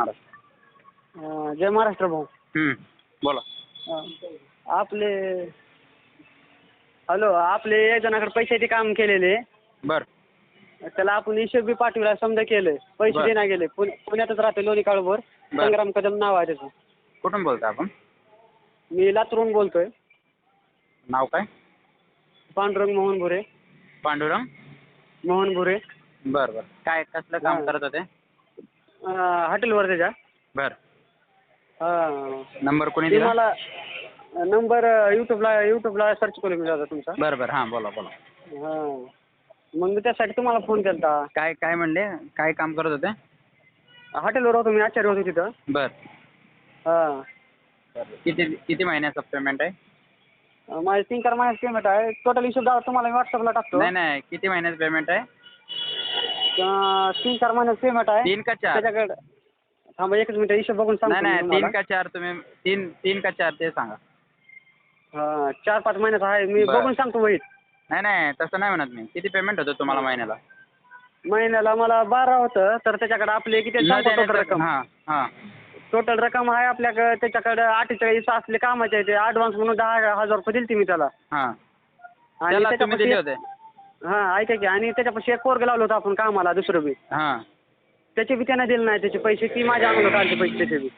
महाराष्ट्र. जय महाराष्ट्र भाऊ. बोला. आपले हॅलो आपले एक जणाकडे पैशाचे काम केलेले. बर. त्याला आपण हिशोब पाठवला समजा केलं पैसे. देण्या गेले. पुणे- पुण्यातच राहते लोणी काळूभर. संग्राम कदम नाव आहे त्याचं. कुठून बोलता आपण? मी लातूरून बोलतोय. नाव काय? पांडुरंग मोहन भुरे. पांडुरंग? मोहन भुरे. बर बर. काय कसलं काम. करत होते? हॉटेलवर त्याच्या बर. हां नंबर कोणी ते दिला मला नंबर यूट्यूबला यूट्यूबला सर्च करून मिळाला तुमचा. बर बर. हां बोला बोला. हां. मग मी त्यासाठी तुम्हाला फोन केला काय काय म्हणले? काय काम करत होते? हॉटेलवर होतो मी आचार्य होतो तिथं. बर. हां. किती किती महिन्याचं पेमेंट आहे? अं, माझे तीन चार महिन्याचे पेमेंट आहे. टोटल हिशोब दादा तुम्हाला मी व्हॉट्सअपला टाकतो. नाही नाही. किती महिन्याचं पेमेंट आहे? तीन चार महिन्याचं पेमेंट आहे. तीन का चार? त्याच्याकडे थांबा एकच मिनिट हिशोब बघून नाही सांगतो नाही मी तीन तुम्हाला. का चार तुम्ही तीन तीन का चार ते सांगा. हां चार पाच महिन्याचा आहे. मी बरं. बघून सांगतो वहीत. नाही नाही तसं नाही म्हणत मी. किती पेमेंट होतं तुम्हाला महिन्याला? महिन्याला मला बारा होतं तर त्याच्याकडे आपले किती न सांगतो टोटल देण्याचं- रक्कम. हां हां. टोटल रक्कम आहे आपल्याकडे त्याच्याकडे अठ्ठेचाळीस असले कामाचे आहे ते ॲडव्हान्स म्हणून दहा हजार रुपये दिलते मी त्याला. हां. आणि त्याला तुम्ही त्याच्यापाशी दिले होते. हां ऐका की. आणि त्याच्यापाशी एक पोरगं लावलं होतं आपण कामाला दुसरं बी. हां. त्याचे बी त्यानं दिले नाही त्याचे पैसे. ती माझ्या अंगावर काढले पैसे त्याचे बी.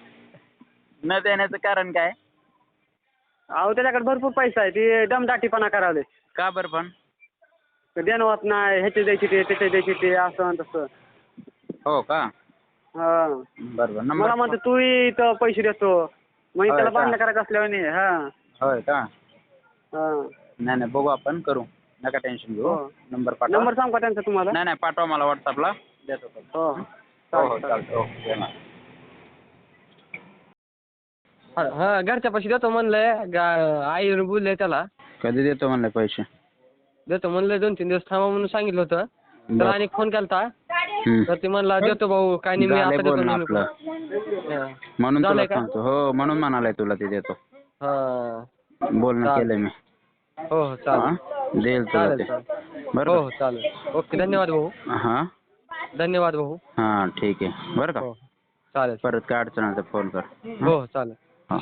न देण्याचं कारण काय? अहो त्याच्याकडे भरपूर पैसा आहे. ती दमदाटीपणा करावले का बरं पण? देणं होत नाही. ह्याचे द्यायचे ते त्याचे द्यायचे ते असं आणि तसं. हो का? हां. बरं बरं. मला नंबर म्हणतो तू इथं पैसे देतो. मग होय त्याला का? करायचं असल्यावर नाही. हां. होय का? हां. नाही नाही. बघू आपण करू. नका टेन्शन घेऊ हो. नंबर पाठवा नंबर सांग का त्यांचा तुम्हाला नाही नाही पाठवा मला व्हॉट्सअपला देतो तो. हो हो हो चालतं हो. हा घरच्या पैसे देतो म्हणलंय गा- आई बोलले त्याला कधी देतो म्हणले पैसे देतो म्हणलंय दोन तीन दिवस थांबा म्हणून सांगितलं होतं तर बरं. आणि फोन केलता हम्म. तर ते म्हणला देतो भाऊ काय नाही मी झालंय आता देतो बोलणं म्हणून. आपलं हा. म्हणून तुला झालंय का? सांगतो हो म्हणून म्हणालाय तुला ते देतो हा. बोलणं चालेल. केलंय मी हो हो चालेल. हां? देईल तुला चालेल ते चालेल. हो बरं हो चालेल. ओके धन्यवाद भाऊ? हां? धन्यवाद भाऊ. हां ठीक आहे. बरं का? हो चालेल. परत काय अडचण आली तर फोन कर. हो चालेल. हां.